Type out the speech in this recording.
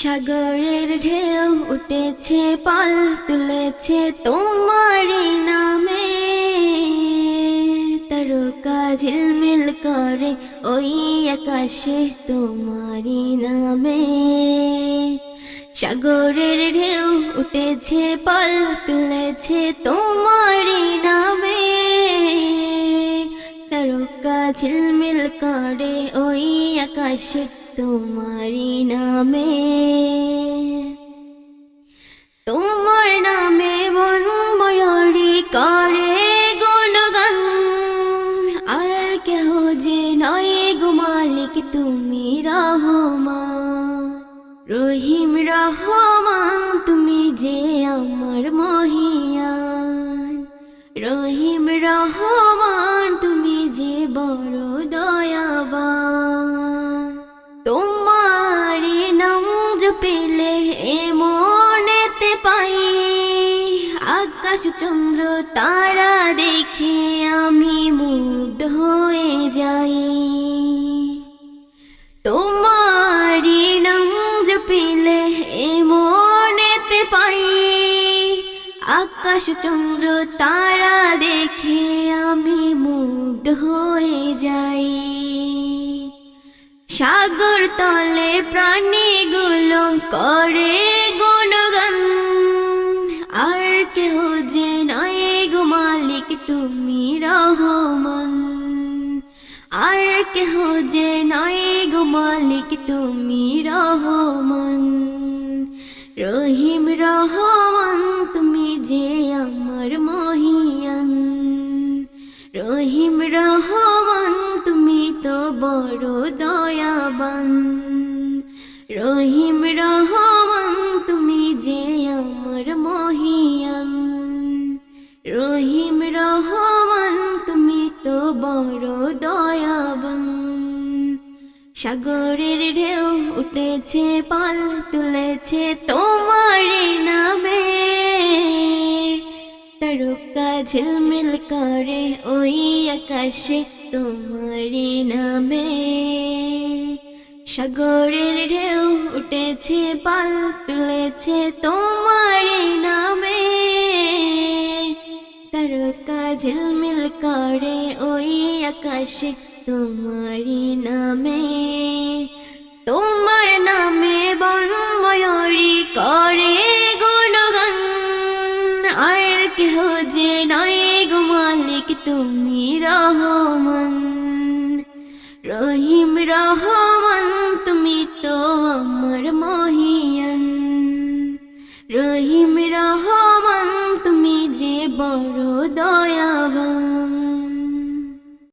সাগরের ঢেউ উঠেছে, পাল তুলেছে তোমারই নামে। তারকা ঝিলমিল করে ওই আকাশে তোমারই নামে। সাগরের ঢেউ উঠেছে, পাল তুলেছে তোমারই নামে। ঝিলমিল করে ওই আকাশে তোমারই নামে। তোমার নামে বন ময়ূরী করে গুণগান। আর কেহ যে নয় গো মালিক, তুমি রহমান। রহিম রহমান। আকাশ চন্দ্র তারা দেখে আমি মুগ্ধ হয়ে যাই। তোমারি নাম জপিলে মনেতে পাই। আকাশ চন্দ্র তারা দেখে আমি মুগ্ধ হয়ে যাই। সাগর তলে প্রাণীগুলো করে তুমি রহমান। আর কেহ যে নয় গো মালিক, তুমি রহমান। রহিম রহমান, তুমি যে আমার মহিয়ান। রহিম রহমান, তুমি তো বড় দয়াবান। রহিম সাগরের ঢেউ উঠেছে, পাল তুলেছে তোমার নামে। তারকা ঝিলমিল করে ওই আকাশে তোমার নামে। সাগরের ঢেউ উঠেছে, পাল তুলেছে তোমার নামে। তারকা ঝিলমিল করে আকাশে তোমারি নামে, তোমার নামে বন করে গুণগান। আর কেহ যে নয় গো মালিক, তুমি রহমান